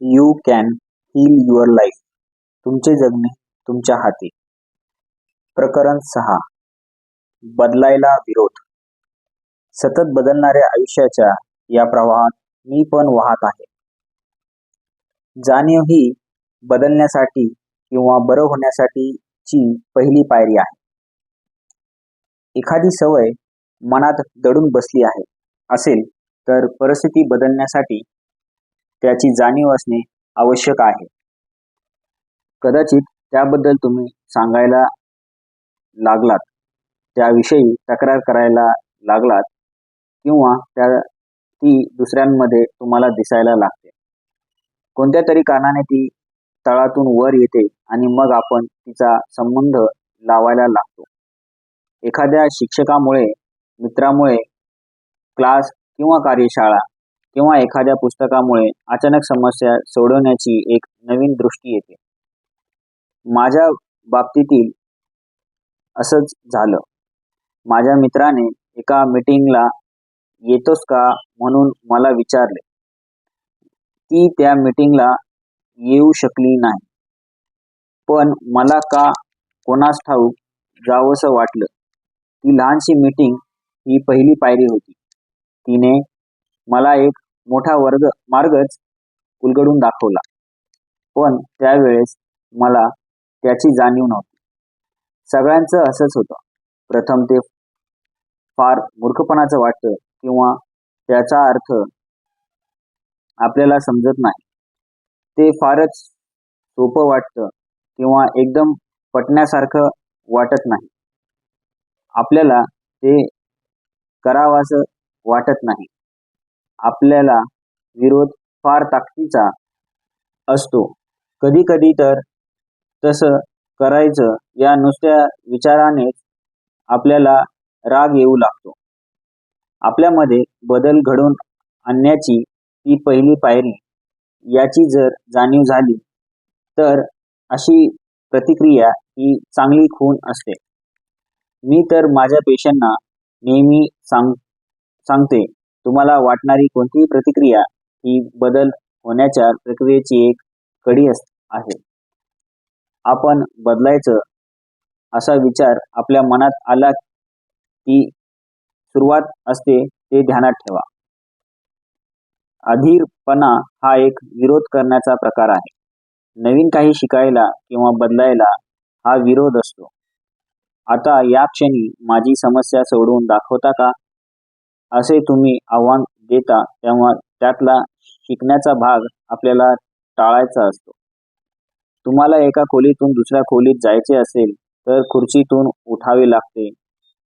You can heal your life तुमचे जगणे तुमच्या हाती. प्रकरण सहा. बदलायला विरोध. सतत बदलणाऱ्या आयुष्याच्या या प्रवाहात मी पण वाहत आहे. जाणीव ही बदलण्यासाठी किंवा बरं होण्यासाठीची पहिली पायरी आहे. एखादी सवय मनात दडून बसली आहे. असेल तर परिस्थिती बदलण्यासाठी त्याची जाणीव असणे आवश्यक आहे. कदाचित त्याबद्दल तुम्ही सांगायला लागलात. त्याविषयी तक्रार करायला लागलात किंवा त्या ती दुसऱ्यांमध्ये तुम्हाला दिसायला लागते. कोणत्या तरी कारणाने ती तळातून वर येते आणि मग आपण तिचा संबंध लावायला लागतो. एखाद्या शिक्षकामुळे मित्रामुळे क्लास किंवा कार्यशाळा किंवा एखाद्या पुस्तकामुळे अचानक समस्या सोडवण्याची एक नवीन दृष्टी येते. माझ्या बाबतीतील असंच झालं. माझ्या मित्राने एका मीटिंगला येतोस का म्हणून मला विचारले. ती त्या मीटिंगला येऊ शकली नाही. पण मला का कोणास ठाऊक जावंसं वाटलं? ती लहानशी मीटिंग ही पहिली पायरी होती. तिने मला एक मोठा वर्ग मार्गच उलगडून दाखवला. पण त्यावेळेस मला त्याची जाणीव नव्हती. सगळ्यांचं असंच होतं. प्रथम ते फार मूर्खपणाचं वाटतं किंवा त्याचा अर्थ आपल्याला समजत नाही. ते फारच सोपं वाटतं किंवा एकदम पटण्यासारखं वाटत नाही. आपल्याला ते करावंसं वाटत नाही. आपल्याला विरोध फार ताकदीचा असतो. कधी कधी तर तसं करायचं या नुसत्या विचारानेच आपल्याला राग येऊ लागतो. आपल्यामध्ये बदल घडवून आणण्याची ही पहिली पायरी याची जर जाणीव झाली तर अशी प्रतिक्रिया ही चांगली खून असते. मी तर माझ्या पेशांना नेहमी सांग सांगते. तुम्हाला वाटणारी कोणतीही प्रतिक्रिया ही बदल होण्याच्या प्रक्रियेची एक कडी अस आहे. आपण बदलायचं असा विचार आपल्या मनात आला की सुरुवात असते ते ध्यानात ठेवा. अधीरपणा हा एक विरोध करण्याचा प्रकार आहे. नवीन काही शिकायला किंवा बदलायला हा विरोध असतो. आता या क्षणी माझी समस्या सोडवून दाखवता का? असे तुम्ही आव्हान देता तेव्हा त्यातला शिकण्याचा भाग आपल्याला टाळायचा असतो. तुम्हाला एका खोलीतून दुसऱ्या खोलीत जायचे असेल तर खुर्चीतून उठावे लागते.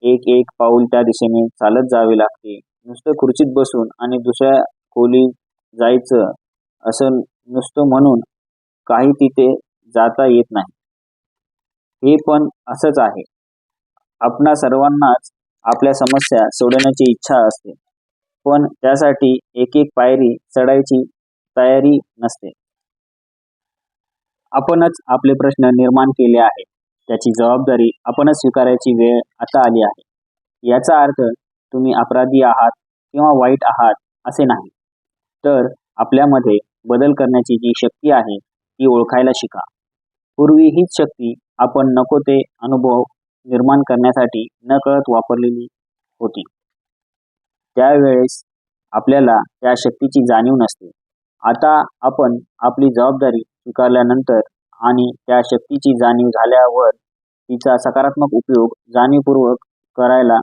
एक एक पाऊल त्या दिशेने चालत जावे लागते. नुसतं खुर्चीत बसून आणि दुसऱ्या खोलीत जायचं असं नुसतं म्हणून काही तिथे जाता येत नाही. हे पण असंच आहे. आपणा सर्वांनाच आपल्या समस्या सोडवण्याची इच्छा असते. पण त्यासाठी एक एक पायरी चढायची तयारी नसते. आपणच आपले प्रश्न निर्माण केले आहेत. त्याची जबाबदारी आपणच स्वीकारायची वेळ आता आली आहे. याचा अर्थ तुम्ही अपराधी आहात किंवा वाईट आहात असे नाही. तर आपल्यामध्ये बदल करण्याची जी शक्ती आहे ती ओळखायला शिका. पूर्वी हीच शक्ती आपण नको ते अनुभव निर्माण करण्यासाठी नकळत वापरलेली होती. त्यावेळेस आपल्याला त्या शक्तीची जाणीव नसते. आता आपण आपली जबाबदारी स्वीकारल्यानंतर आणि त्या शक्तीची जाणीव झाल्यावर तिचा सकारात्मक उपयोग जाणीवपूर्वक करायला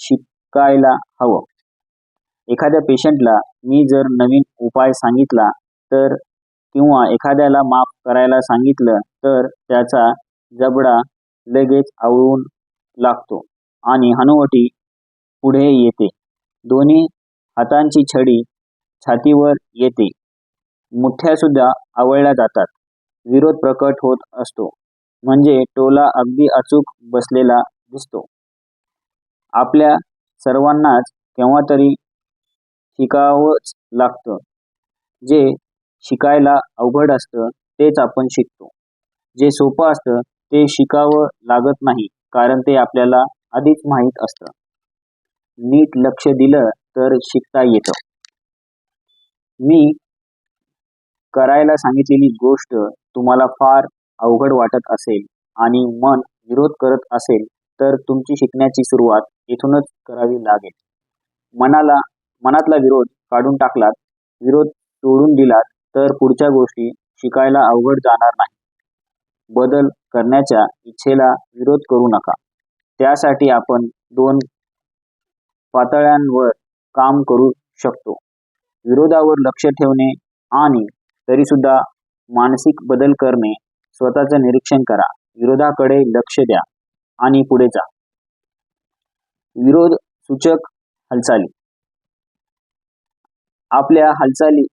शिकायला हवं. एखाद्या पेशंटला मी जर नवीन उपाय सांगितला तर किंवा एखाद्याला माफ करायला सांगितलं तर त्याचा जबडा लगेच आवळून लागतो आणि हनुवटी पुढे येते. दोन्ही हातांची छडी छातीवर येते. मुठ्या सुद्धा आवळल्या जातात. विरोध प्रकट होत असतो. म्हणजे टोला अगदी अचूक बसलेला दिसतो. आपल्या सर्वांनाच केव्हा तरी शिकावंच लागतं. जे शिकायला अवघड असतं तेच आपण शिकतो. जे सोपं असतं ते शिकावं लागत नाही कारण ते आपल्याला आधीच माहीत असतं. नीट लक्ष दिलं तर शिकता येतं. मी करायला सांगितलेली गोष्ट तुम्हाला फार अवघड वाटत असेल आणि मन विरोध करत असेल तर तुमची शिकण्याची सुरुवात इथूनच करावी लागेल. मनाला मनातला विरोध काढून टाकलात विरोध सोडून दिलात तर पुढच्या गोष्टी शिकायला अवघड जाणार नाही. बदल करण्याच्या इच्छेला विरोध करू नका. त्यासाठी आपण दोन पातळ्यांवर काम करू शकतो. विरोधावर लक्ष ठेवणे आणि तरी सुद्धा मानसिक बदल करणे स्वतःचं निरीक्षण करा. विरोधाकडे लक्ष द्या आणि पुढे जा. विरोध सूचक हालचाली. आपल्या हालचाली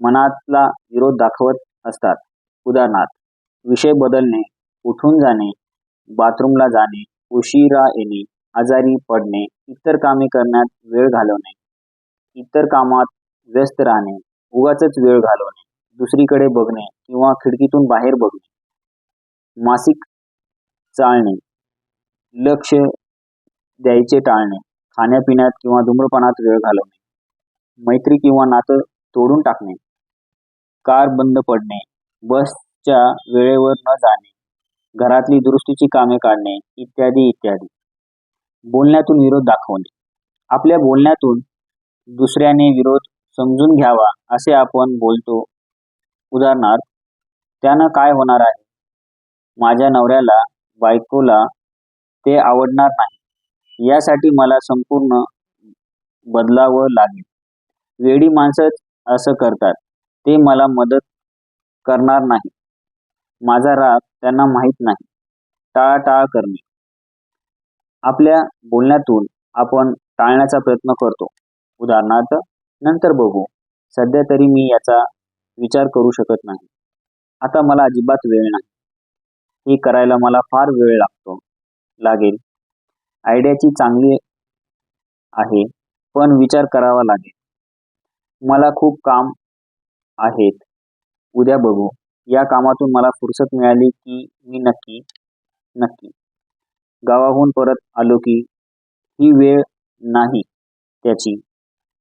मनातला विरोध दाखवत असतात. उदाहरणार्थ विषय बदलणे उठून जाणे बाथरूमला जाणे उशिरा येणे आजारी पडणे इतर कामे करण्यात वेळ घालवणे इतर कामात व्यस्त राहणे उगाच वेळ घालवणे दुसरीकडे बघणे किंवा खिडकीतून बाहेर बघणे मासिक चालणे लक्ष द्यायचे टाळणे खाण्यापिण्यात किंवा धूम्रपानात वेळ घालवणे मैत्री किंवा नातं तोडून टाकणे कार बंद पडणे बस बसच्या वेळेवर न जाणे घरातली दुरुस्तीची कामे काढणे इत्यादी इत्यादी. बोलण्यातून विरोध दाखवणे. आपल्या बोलण्यातून दुसऱ्याने विरोध समजून घ्यावा असे आपण बोलतो. उदाहरणार्थ त्यानं काय होणार आहे? माझ्या नवऱ्याला बायकोला ते आवडणार नाही. यासाठी मला संपूर्ण बदलावं लागेल. वेडी माणसंच असं करतात. ते मला मदत करणार नाही. माझा राग त्यांना माहीत नाही. टाळाटाळ करणे. आपल्या बोलण्यातून आपण टाळण्याचा प्रयत्न करतो. उदाहरणार्थ नंतर बघू. सध्या तरी मी याचा विचार करू शकत नाही. आता मला अजिबात वेळ नाही. हे करायला मला फार वेळ लागतो. लागेल. आयडियाची चांगली आहे पण विचार करावा लागेल. मला खूप काम आहेत. उद्या बघू. या कामातून मला फुरसत मिळाली की मी नक्की नक्की गावाहून परत आलो की ही वेळ नाही त्याची.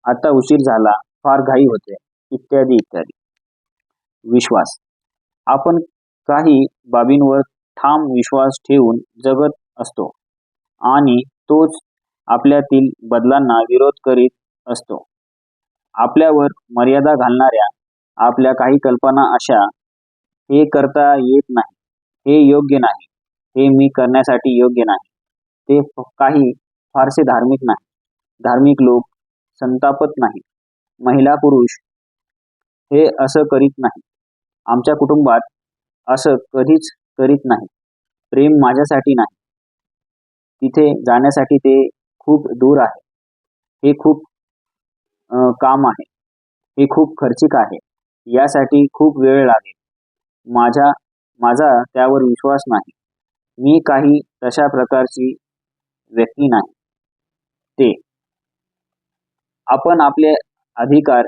आता उशीर झाला फार घाई होते इत्यादी इत्यादी. विश्वास. आपण काही बाबींवर ठाम विश्वास ठेवून जगत असतो आणि तोच आपल्यातील बदलांना विरोध करीत असतो. आपल्यावर मर्यादा घालणाऱ्या आपल्या काही कल्पना अशा हे करता येत नाही. हे योग्य नाही. हे मी करण्यासाठी योग्य नाही. ते काही फारसे धार्मिक नाही. धार्मिक लोक संतापत नाही महिला पुरुष हे असं करीत नाही आमच्या कुटुंबात असं कधीच करीत नाही प्रेम माझ्यासाठी नाही. तिथे जाण्यासाठी ते खूप दूर आहे. हे खूप काम आहे. हे खूप खर्चिक आहे. यासाठी खूप वेळ लागेल. माझ्या माझा त्यावर विश्वास नाही. मी काही तशा प्रकारची व्यक्ती नाही. ते. आपण आपले अधिकार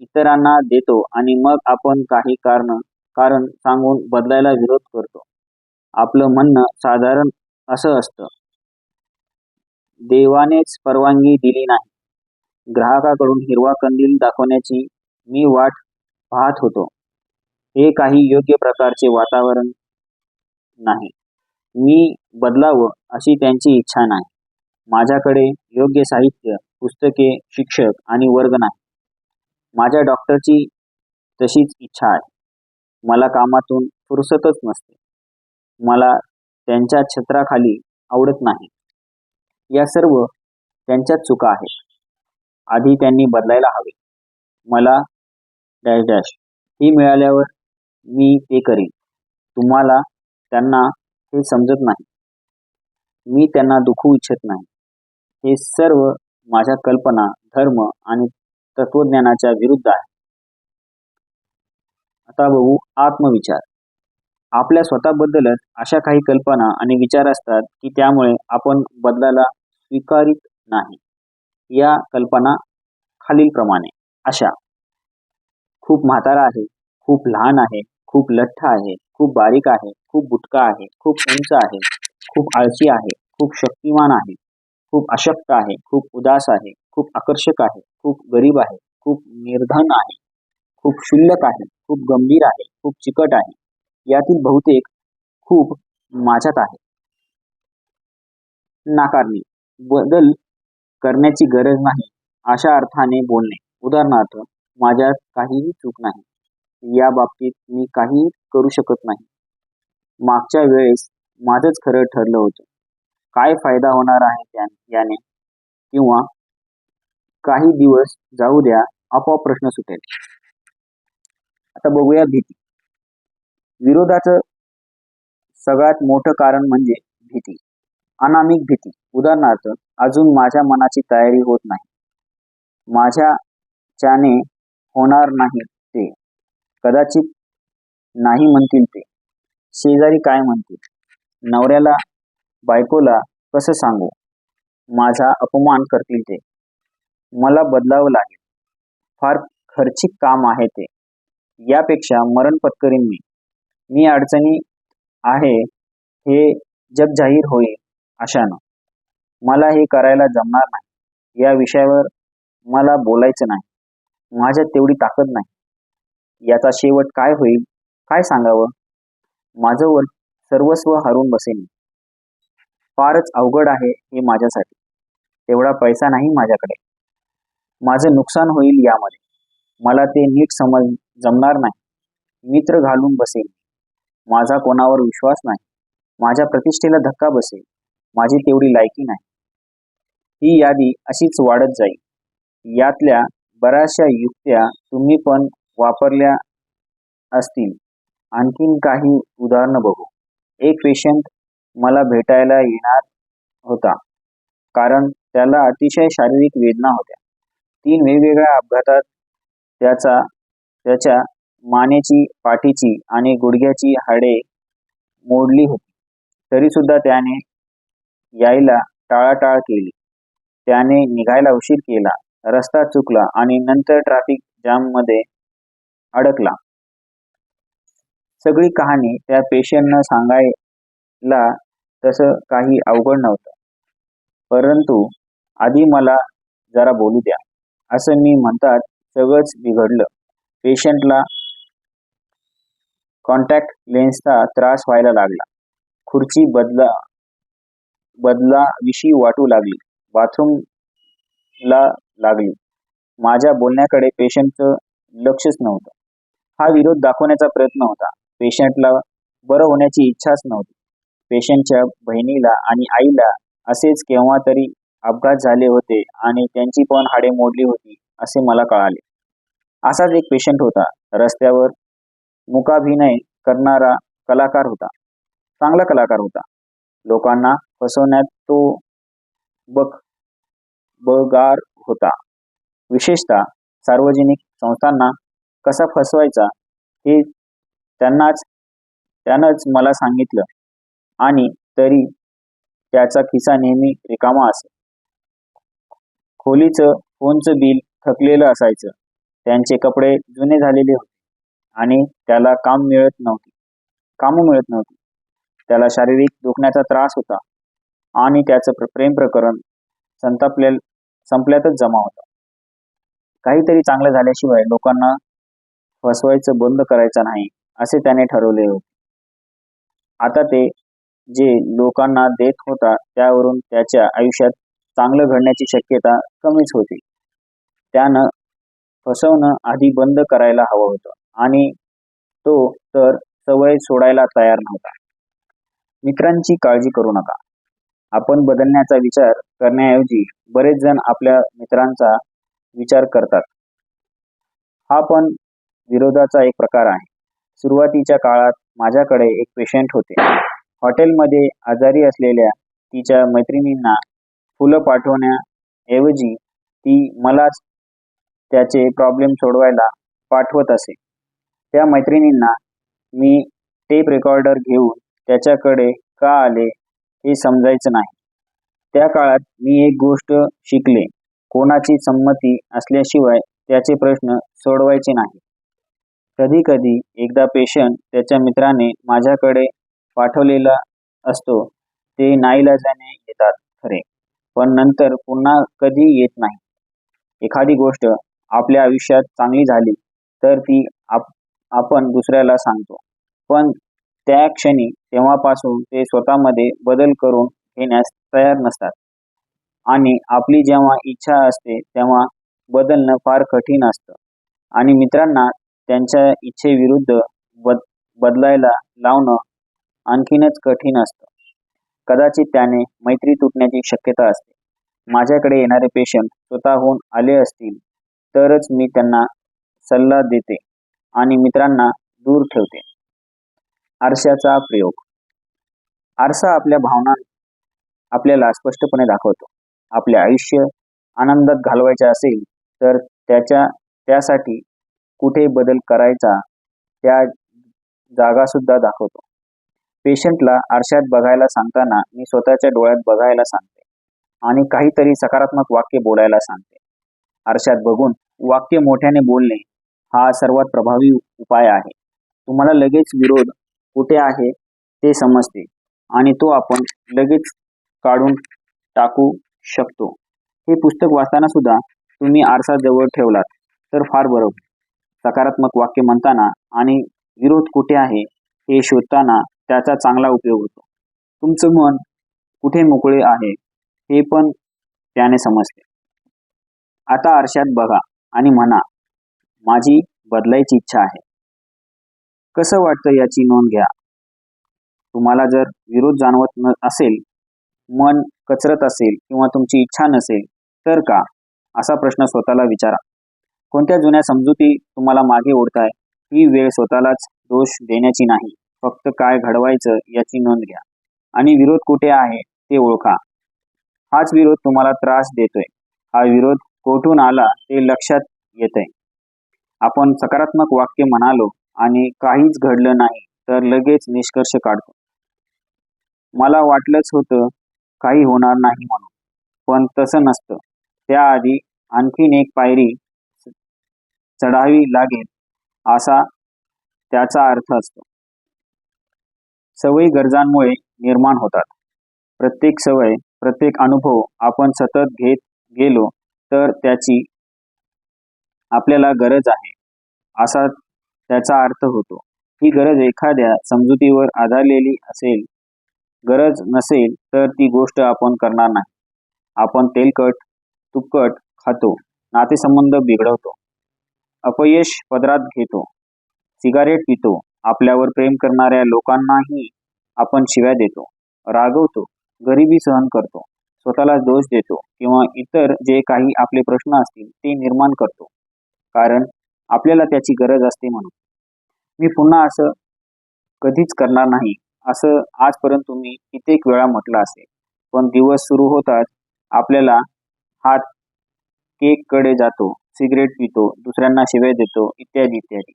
इतरांना देतो आणि मग आपण काही कारण कारण सांगून बदलायला विरोध करतो. आपलं म्हणणं साधारण असं असतं. देवानेच परवानगी दिली नाही. ग्राहकाकडून हिरवा कंदील दाखवण्याची मी वाट पाहत होतो. हे काही योग्य प्रकारचे वातावरण नाही. मी बदलावं अशी त्यांची इच्छा नाही. माझ्याकडे योग्य साहित्य पुस्तके शिक्षक आणि वर्ग नाही. माझ्या डॉक्टरची तशीच इच्छा आहे. मला कामातून फुरसतच नसते. मला त्यांच्या छत्राखाली आवडत नाही. या सर्व त्यांच्याच चुका आहेत. आधी त्यांनी बदलायला हवे. मला डॅश डॅश. ही मिळाल्यावर मी ते करेन. तुम्हाला त्यांना हे समजत नाही. मी त्यांना दुखवू इच्छित नाही. हे सर्व माझ्या कल्पना धर्म आणि तत्वज्ञानाच्या विरुद्ध आहे. आता बघू आत्मविचार. आपल्या स्वतःबद्दलच अशा काही कल्पना आणि विचार असतात की त्यामुळे आपण बदलाला स्वीकारित नाही. या कल्पना खालीलप्रमाणे. अशा. खूप म्हातारा आहे खूप लहान आहे खूप लठ्ठ आहे खूप बारीक आहे खूप बुटका आहे खूप उंच आहे खूप आळशी आहे खूप शक्तिमान आहे खूप अशक्त आहे खूप उदास आहे खूप आकर्षक आहे खूप गरीब आहे खूप निर्धन आहे खूप क्षुल्लक आहे खूप गंभीर आहे खूप चिकट आहे यातील बहुतेक खूप माझ्यात आहे नाकारणी बदल करण्याची गरज नाही अशा अर्थाने बोलणे उदाहरणार्थ माझ्यात काहीही चूक नाही या बाबतीत मी काही करू शकत नाही. मागच्या वेळेस माझंच खरं ठरलं होतं. काय फायदा होणार आहे याने? किंवा काही दिवस जाऊ द्या आपोआप प्रश्न सुटेल. आता बघूया भीती. विरोधाचं सगळ्यात मोठं कारण म्हणजे भीती. अनामिक भीती. उदाहरणार्थ अजून माझ्या मनाची तयारी होत नाही. माझ्याच्याने होणार नाही. कदाचित नाही म्हणतील ते. शेजारी काय म्हणतील? नवऱ्याला बायकोला कसं सांगू? माझा अपमान करतील ते. मला बदलावं लागेल. फार खर्चिक काम आहे ते. यापेक्षा मरण पत्करीन मी. मी अडचणी आहे हे जग जाहीर होईल अशानं. मला हे करायला जमणार नाही. या विषयावर मला बोलायचं नाही. माझ्यात तेवढी ताकद नाही. याचा शेवट काय होईल? काय सांगावं? माझं वर सर्वस्व हरून बसेन फारच अवघड आहे हे माझ्यासाठी. तेवढा पैसा नाही माझ्याकडे. माझं नुकसान होईल यामध्ये. मला ते नीट समज जमणार नाही. मित्र घालून बसेल. माझा कोणावर विश्वास नाही. माझ्या प्रतिष्ठेला धक्का बसेल. माझी तेवढी लायकी नाही. ही यादी अशीच वाढत जाईल. यातल्या बऱ्याचशा युक्त्या तुम्ही पण वापरल्या असतील. आणखीन काही उदाहरणं बघू. एक पेशंट मला भेटायला येणार होता. कारण त्याला अतिशय शारीरिक वेदना होत्या. तीन वेगवेगळ्या अपघातात त्याचा त्याच्या मानेची पाठीची आणि गुडघ्याची हाडे मोडली होती. तरीसुद्धा त्याने यायला टाळाटाळ केली. त्याने निघायला उशीर केला. रस्ता चुकला आणि नंतर ट्रॅफिक जाममध्ये अडकला. सगळी कहाणी त्या पेशंटनं सांगायला तसं काही अवघड नव्हतं. परंतु आधी मला जरा बोलू द्या. असं मी म्हणतात सगळंच बिघडलं. पेशंटला कॉन्टॅक्ट लेन्सचा त्रास व्हायला लागला. खुर्ची बदला बदलाविषयी वाटू लागली. बाथरूमला लागली. माझ्या बोलण्याकडे पेशंटचं लक्षच नव्हतं. हा विरोध दाखवण्याचा प्रयत्न होता. पेशंटला बरं होण्याची इच्छाच नव्हती. पेशंटच्या बहिणीला आणि आईला असेच केव्हा तरी अपघात झाले होते आणि त्यांची पण हाडे मोडली होती असे मला कळाले. असाच एक पेशंट होता. रस्त्यावर मुकाभिनय करणारा कलाकार होता. चांगला कलाकार होता. लोकांना फसवण्यात तो बक बगार होता. विशेषतः सार्वजनिक संस्थांना कसा फसवायचा हे त्यांनाच त्यानंच मला सांगितलं. आणि तरी त्याचा खिसा नेहमी रिकामा असे. खोलीचं फोनचं बिल थकलेलं असायचं. त्यांचे कपडे जुने झालेले होते. आणि त्याला काम मिळत नव्हते. कामं मिळत नव्हती. त्याला शारीरिक दुखण्याचा त्रास होता. आणि त्याचं प्रेम प्रकरण संतापल्या संपल्यातच जमा होता. काहीतरी चांगलं झाल्याशिवाय लोकांना फसवायचं बंद करायचं नाही असे त्याने ठरवले होते. आता ते जे लोकांना देत होता त्यावरून त्याच्या आयुष्यात चांगलं घडण्याची शक्यता कमीच होती. त्यानं फसवणं आधी बंद करायला हवं होतं आणि तो तर सवय सोडायला तयार नव्हता. मित्रांची काळजी करू नका. आपण बदलण्याचा विचार करण्याऐवजी बरेच जण आपल्या मित्रांचा विचार करतात. हा पण विरोधाचा एक प्रकार आहे. सुरुवातीच्या काळात माझ्याकडे एक पेशंट होते. हॉटेलमध्ये आजारी असलेल्या तिच्या मैत्रिणींना फुलं पाठवण्याऐवजी ती मलाच त्याचे प्रॉब्लेम सोडवायला पाठवत असे. त्या मैत्रिणींना मी टेप रेकॉर्डर घेऊन त्याच्याकडे का आले हे समजायचं नाही. त्या काळात मी एक गोष्ट शिकले. कोणाची संमती असल्याशिवाय त्याचे प्रश्न सोडवायचे नाही. कधी कधी एकदा पेशंट त्याच्या मित्राने माझ्याकडे पाठवलेला असतो. ते नाईलाजाने येतात खरे. पण नंतर पुन्हा कधी येत नाही. एखादी गोष्ट आपल्या आयुष्यात चांगली झाली तर ती आप आपण दुसऱ्याला सांगतो. पण त्या क्षणी तेव्हापासून ते स्वतःमध्ये बदल करून घेण्यास तयार नसतात. आणि आपली जेव्हा इच्छा असते तेव्हा बदलणं फार कठीण असतं. आणि मित्रांना त्यांच्या इच्छेविरुद्ध बद बदलायला लावणं आणखीनच कठीण असतं. कदाचित त्याने मैत्री तुटण्याची शक्यता असते. माझ्याकडे येणारे पेशंट स्वतःहून आले असतील तरच मी त्यांना सल्ला देते आणि मित्रांना दूर ठेवते. आरशाचा प्रयोग. आरसा आपल्या भावना आपल्याला स्पष्टपणे दाखवतो. आपले आयुष्य आनंदात घालवायचे असेल तर त्याच्या त्यासाठी कुठे बदल करायचा त्या जागा सुद्धा दाखवतो. पेशंटला आरशात बघायला सांगताना मी स्वतःच्या डोळ्यात बघायला सांगते आणि काहीतरी सकारात्मक वाक्य बोलायला सांगते. आरशात बघून वाक्य मोठ्याने बोलणे हा सर्वात प्रभावी उपाय आहे. तुम्हाला लगेच विरोध कुठे आहे ते समजते आणि तो आपण लगेच काढून टाकू शकतो. हे पुस्तक वाचताना सुद्धा तुम्ही आरसा जवळ ठेवलात तर फार बरोबर सकारात्मक वाक्य म्हणताना आणि विरोध कुठे आहे हे शोधताना त्याचा चांगला उपयोग होतो. तुमचं मन कुठे मोकळे आहे हे पण त्याने समजते. आता आरशात बघा आणि म्हणा माझी बदलायची इच्छा आहे. कसं वाटतं याची नोंद घ्या. तुम्हाला जर विरोध जाणवत न असेल मन कचरत असेल किंवा तुमची इच्छा नसेल तर का? असा प्रश्न स्वतःला विचारा. कोणत्या जुन्या समजुती तुम्हाला मागे ओढताय? ही वेळ स्वतःलाच दोष देण्याची नाही. फक्त काय घडवायचं याची नोंद घ्या. आणि विरोध कुठे आहे ते ओळखा. हाच विरोध तुम्हाला त्रास देतोय. हा विरोध कोठून आला ते लक्षात येतंय. आपण सकारात्मक वाक्य म्हणालो आणि काहीच घडलं नाही तर लगेच निष्कर्ष काढतो. मला वाटलंच होतं काही होणार नाही म्हणून पण तसं नसतं. त्याआधी आणखीन एक पायरी चढावी लागेल असा त्याचा अर्थ असतो. सवयी गरजांमुळे निर्माण होतात. प्रत्येक सवय प्रत्येक अनुभव आपण सतत घेत गेलो तर त्याची आपल्याला गरज आहे असा त्याचा अर्थ होतो. ही गरज एखाद्या समजुतीवर आधारलेली असेल गरज नसेल तर ती गोष्ट आपण करणार नाही. आपण तेलकट तुपकट खातो नातेसंबंध बिघडवतो अपयश पदरात घेतो. सिगारेट पितो. आपल्यावर प्रेम करणाऱ्या लोकांनाही आपण शिव्या देतो. रागवतो. गरिबी सहन करतो. स्वतःला दोष देतो किंवा इतर जे काही आपले प्रश्न असतील ते निर्माण करतो. कारण आपल्याला त्याची गरज असते म्हणून. मी पुन्हा असं कधीच करणार नाही. असं आजपर्यंत तुम्ही कित्येक वेळा म्हटलं असेल. पण दिवस सुरू होतात आपल्याला हात केककडे जातो. सिगरेट पितो दुसऱ्यांना शिव्या देतो इत्यादी इत्यादी.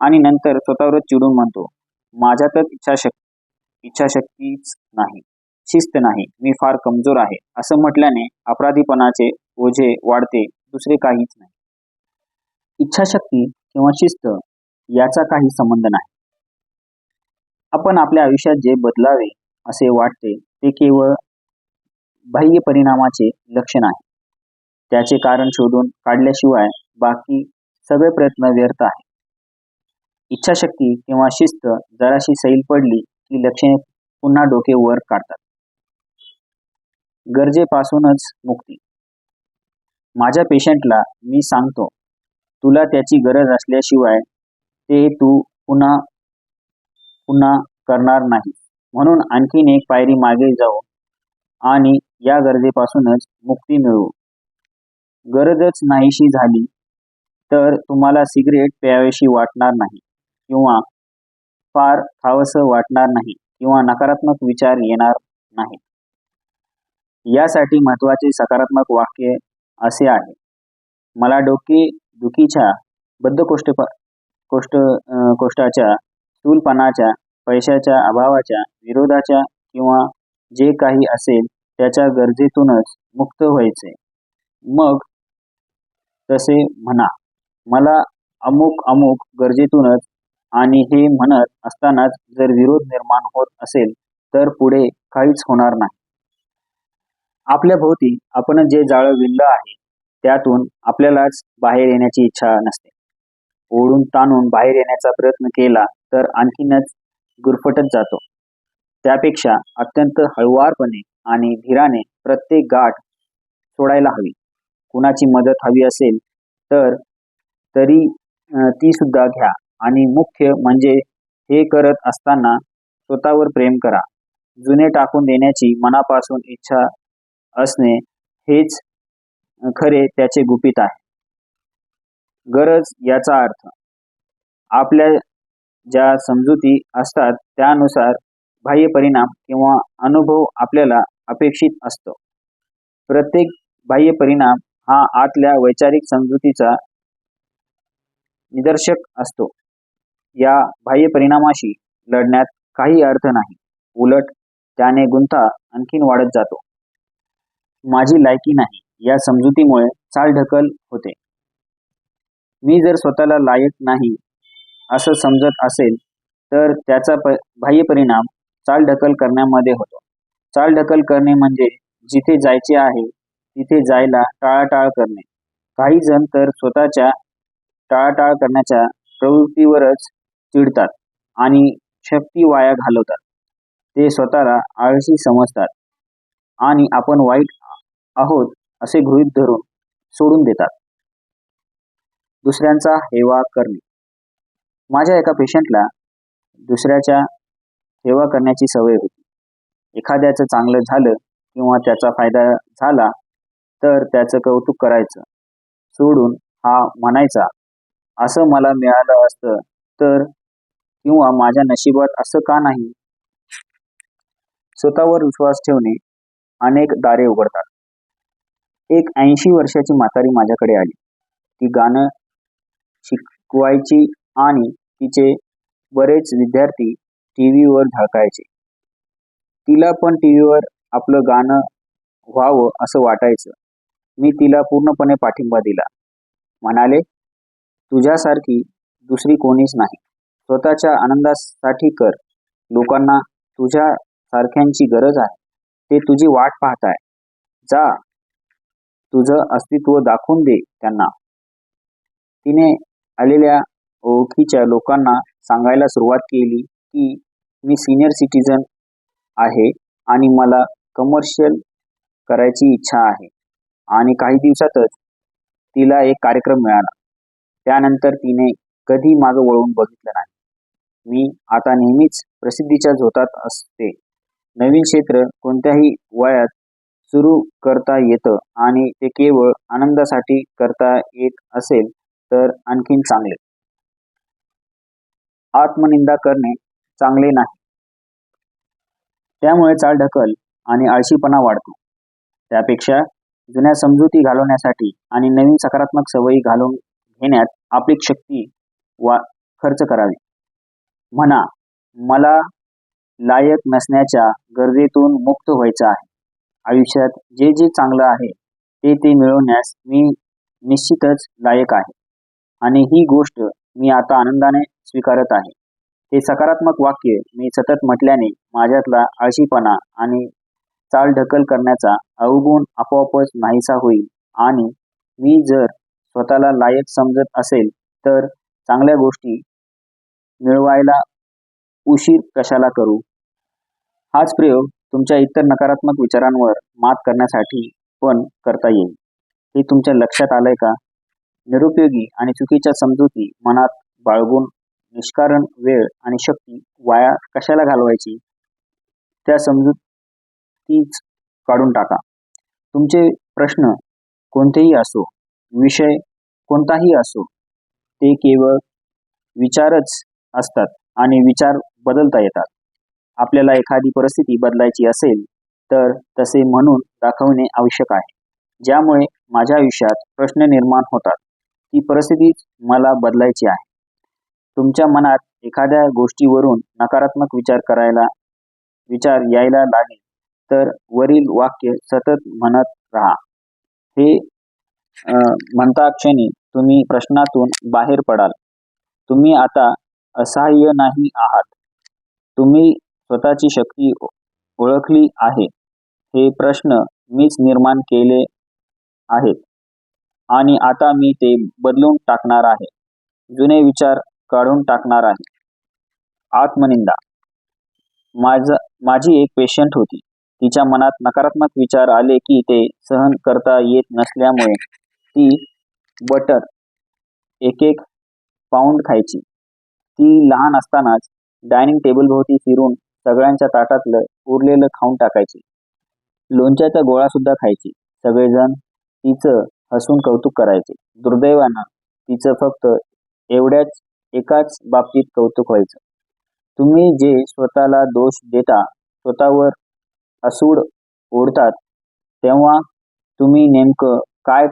आणि नंतर स्वतःवरच चिडून म्हणतो माझ्यातच इच्छाशक्ती इच्छाशक्तीच नाही शिस्त नाही मी फार कमजोर आहे. असं म्हटल्याने अपराधीपणाचे ओझे वाढते दुसरे काहीच नाही. इच्छाशक्ती किंवा शिस्त याचा काही संबंध नाही. आपण आपल्या आयुष्यात जे बदलावे असे वाटते ते केवळ बाह्य परिणामाचे लक्षण आहे. त्याचे कारण शोधून काढल्याशिवाय बाकी सगळे प्रयत्न व्यर्थ आहे इच्छाशक्ती किंवा शिस्त जराशी सैल पडली की लक्षणे पुन्हा डोके वर काढतात. गरजेपासूनच मुक्ती. माझ्या पेशंटला मी सांगतो तुला त्याची गरज असल्याशिवाय ते तू पुन्हा पुन्हा करणार नाही. म्हणून आणखीन एक पायरी मागे जाऊ आणि या गरजेपासूनच मुक्ती मिळवू. गरजच नाहीशी झाली तर तुम्हाला सिगरेट प्यावेशी वाटणार नाही किंवा फार खावंसं वाटणार नाही किंवा नकारात्मक विचार येणार नाहीत. यासाठी महत्त्वाचे सकारात्मक वाक्य असे आहे मला डोके दुखीच्या बद्धकोष्ठ कोष्ट कोष्टाच्या स्थूलपणाच्या पैशाच्या अभावाच्या विरोधाच्या किंवा जे काही असेल त्याच्या गरजेतूनच मुक्त व्हायचे. मग तसे म्हणा. मला अमुक अमुक गरजेतूनच आणि हे म्हणत असतानाच जर विरोध निर्माण होत असेल तर पुढे काहीच होणार नाही. आपल्या भोवती आपण जे जाळं विणलं आहे त्यातून आपल्यालाच बाहेर येण्याची इच्छा नसते. ओढून ताणून बाहेर येण्याचा प्रयत्न केला तर आणखीनच गुरफटत जातो. त्यापेक्षा अत्यंत हळुवारपणे आणि धीराने प्रत्येक गाठ सोडायला हवी. कुणाची मदत हवी असेल तर तरी ती सुद्धा घ्या. आणि मुख्य म्हणजे हे करत असताना स्वतःवर प्रेम करा. जुने टाकून देण्याची मनापासून इच्छा असणे हेच खरे त्याचे गुपित आहे. गरज याचा अर्थ आपल्या ज्या समजुती असतात त्यानुसार बाह्य परिणाम किंवा अनुभव आपल्याला अपेक्षित असतो. प्रत्येक बाह्य परिणाम हा आतल्या वैचारिक समजुतीचा निदर्शक असतो. या बाह्य परिणामाशी लढण्यात काही अर्थ नाही. उलट त्याने गुंता आणखीन वाढत जातो. माझी लायकी नाही या समजुतीमुळे चालढकल होते. मी जर स्वतःला लायक नाही असं समजत असेल तर त्याचा प बाह्य परिणाम चालढकल करण्यामध्ये होतो. चालढकल करणे म्हणजे जिथे जायचे आहे तिथे जायला टाळाटाळ करणे. काही जण तर स्वतःच्या टाळाटाळ करण्याच्या प्रवृत्तीवरच चिडतात आणि शक्ती वाया घालवतात. ते स्वतःला आळशी समजतात आणि आपण वाईट आहोत असे गृहीत धरून सोडून देतात. दुसऱ्यांचा हेवा करणे. माझ्या एका पेशंटला दुसऱ्याच्या हेवा करण्याची सवय होती. एखाद्याचं चांगलं झालं किंवा त्याचा फायदा झाला तर त्याचं कौतुक करायचं. सोडून हा म्हणायचा असं मला मिळालं असतं तर किंवा माझ्या नशिबात असं का नाही? स्वतःवर विश्वास ठेवणे अनेक दारे उघडतात. एक ऐंशी वर्षाची म्हातारी माझ्याकडे आली. ती गाणं शिकवायची आणि तिचे बरेच विद्यार्थी टी व्हीवर झळकायचे तिला पण टी व्हीवर आपलं गाणं व्हावं असं वाटायचं. मी तिला पूर्णपणे पाठिंबा दिला. म्हणाले तुझ्यासारखी दुसरी कोणीच नाही. स्वतःच्या आनंदासाठी कर. लोकांना तुझ्या सारख्यांची गरज आहे. ते तुझी वाट पाहत आहे जा. तुझं अस्तित्व दाखवून दे त्यांना. तिने आलेल्या ओळखीच्या लोकांना सांगायला सुरुवात केली की मी सिनियर सिटीजन आहे आणि मला कमर्शियल करायची इच्छा आहे. आणि काही दिवसातच तिला एक कार्यक्रम मिळाला. त्यानंतर तिने कधी मागं वळून बघितलं नाही. मी आता नेहमीच प्रसिद्धीच्या झोतात असते. नवीन क्षेत्र कोणत्याही वयात सुरू करता येतं आणि ते केवळ आनंदासाठी करता येत असेल तर आणखीन चांगले. आत्मनिंदा करणे चांगले नाही. त्यामुळे चाल ढकल आणि आळशीपणा वाढतो. त्यापेक्षा जुन्या समजुती घालवण्यासाठी आणि नवीन सकारात्मक सवयी घालून घेण्यात आपली शक्ती वा खर्च करावी. म्हणा मला लायक नसण्याच्या गरजेतून मुक्त व्हायचं आहे. आयुष्यात जे जे चांगलं आहे ते ते मिळवण्यास मी निश्चितच लायक आहे. आणि ही गोष्ट मी आता आनंदाने स्वीकारत आहे. हे सकारात्मक वाक्य मी सतत म्हटल्याने माझ्यातला आळशीपणा आणि चालढकल करण्याचा अवगुण आपोआपच नाहीसा होईल. आणि मी जर स्वतःला लायक समजत असेल तर चांगल्या गोष्टी मिळवायला उशीर कशाला करू? हाच प्रयोग तुमच्या इतर नकारात्मक विचारांवर मात करण्यासाठी पण करता येईल. हे तुमच्या लक्षात आलंय का? निरुपयोगी आणि चुकीच्या समजुती मनात बाळगून निष्कारण वेळ आणि शक्ती वाया कशाला घालवायची? त्या समजूत तीच काढून टाका. तुमचे प्रश्न कोणतेही असो विषय कोणताही असो ते केवळ विचारच असतात आणि विचार बदलता येतात. आपल्याला एखादी परिस्थिती बदलायची असेल तर तसे म्हणून दाखवणे आवश्यक आहे. ज्यामुळे माझ्या आयुष्यात प्रश्न निर्माण होतात. ती परिस्थितीच मला बदलायची आहे. तुमच्या मनात एखाद्या गोष्टीवरून नकारात्मक विचार करायला विचार यायला लागेल. तर वरील वाक्य सतत म्हणत राहा. हे म्हणता क्षणी तुम्ही प्रश्नातून बाहेर पडाल. तुम्ही आता असहाय्य नाही आहात. तुम्ही स्वतःची शक्ती ओळखली आहे. हे प्रश्न मीच निर्माण केले आहेत. आणि आता मी ते बदलून टाकणार आहे. जुने विचार काढून टाकणार आहे. आत्मनिंदा. माझ माझी एक पेशंट होती. तिच्या मनात नकारात्मक विचार आले की ते सहन करता येत नसल्यामुळे ती बटर एक एक पाऊंड खायची. ती लहान असतानाच डायनिंग टेबल भोवती फिरून सगळ्यांच्या ताटातलं उरलेलं खाऊन टाकायची. लोणच्याचा गोळा सुद्धा खायची. सगळेजण तिचं हसून कौतुक करायचे. दुर्दैवानं तिचं फक्त एवढ्याच एकाच बाबतीत कौतुक व्हायचं. तुम्ही जे स्वतःला दोष देता स्वतःवर असूड ओढतात तेव्हा तुम्ही नेमकं काय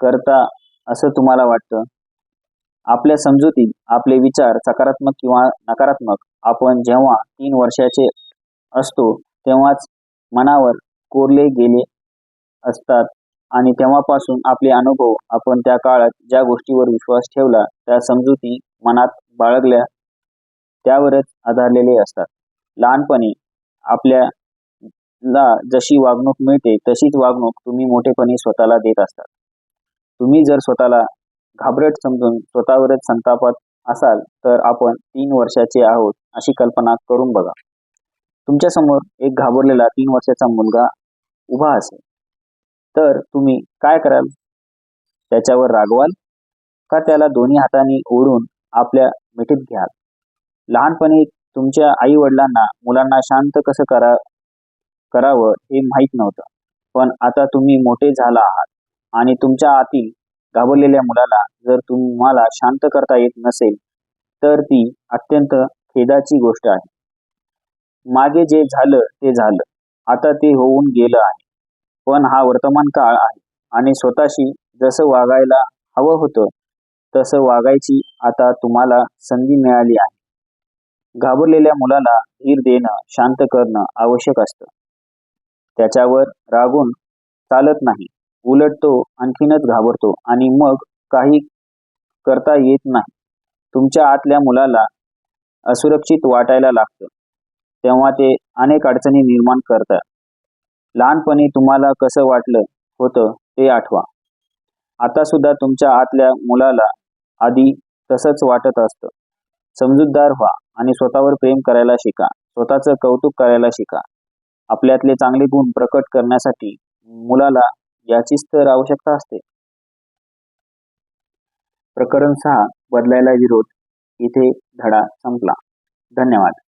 करता असं तुम्हाला वाटतं? आपल्या समजुतीत आपले विचार सकारात्मक किंवा नकारात्मक आपण जेव्हा तीन वर्षाचे असतो तेव्हाच मनावर कोरले गेले असतात आणि तेव्हापासून आपले अनुभव आपण त्या काळात ज्या गोष्टीवर विश्वास ठेवला त्या समजुती मनात बाळगल्या त्यावरच आधारलेले असतात. लहानपणी आपल्या ला जशी वागणूक मिळते तशीच वागणूक तुम्ही मोठेपणी स्वतःला देत असतात. तुम्ही जर स्वतःला घाबरट समजून स्वतःवरच संतापात असाल तर आपण तीन वर्षाचे आहोत अशी कल्पना करून बघा. तुमच्यासमोर एक घाबरलेला तीन वर्षाचा मुलगा उभा असेल. तर तुम्ही काय कराल? त्याच्यावर रागवाल? का त्याला दोन्ही हातांनी ओढून आपल्या मिठीत घ्याल? लहानपणी तुमच्या आई वडिलांना मुलांना शांत कसं करा करावं हे माहीत नव्हतं. पण आता तुम्ही मोठे झाला आहात आणि तुमच्या आतील घाबरलेल्या मुलाला जर तुम्हाला शांत करता येत नसेल तर ती अत्यंत खेदाची गोष्ट आहे. मागे जे झालं ते झालं. आता ते होऊन गेलं आहे. पण हा वर्तमान काळ आहे आणि स्वतःशी जसं वागायला हवं होतं तसं वागायची आता तुम्हाला संधी मिळाली आहे. घाबरलेल्या मुलाला धीर देणं शांत करणं आवश्यक असतं. त्याच्यावर रागून चालत नाही. उलट तो आणखीनच घाबरतो आणि मग काही करता येत नाही. तुमच्या आतल्या मुलाला असुरक्षित वाटायला लागतं. तेव्हा ते अनेक अडचणी निर्माण करतात. लहानपणी तुम्हाला कसं वाटलं होतं ते आठवा. आता सुद्धा तुमच्या आतल्या मुलाला आधी तसंच वाटत असतं. समजूतदार व्हा आणि स्वतःवर प्रेम करायला शिका. स्वतःचं कौतुक करायला शिका. आपल्यातले चांगले गुण प्रकट करण्यासाठी मुलाला याचीच तर आवश्यकता असते. प्रकरण सहा बदलायला विरोध. इथे धडा संपला. धन्यवाद.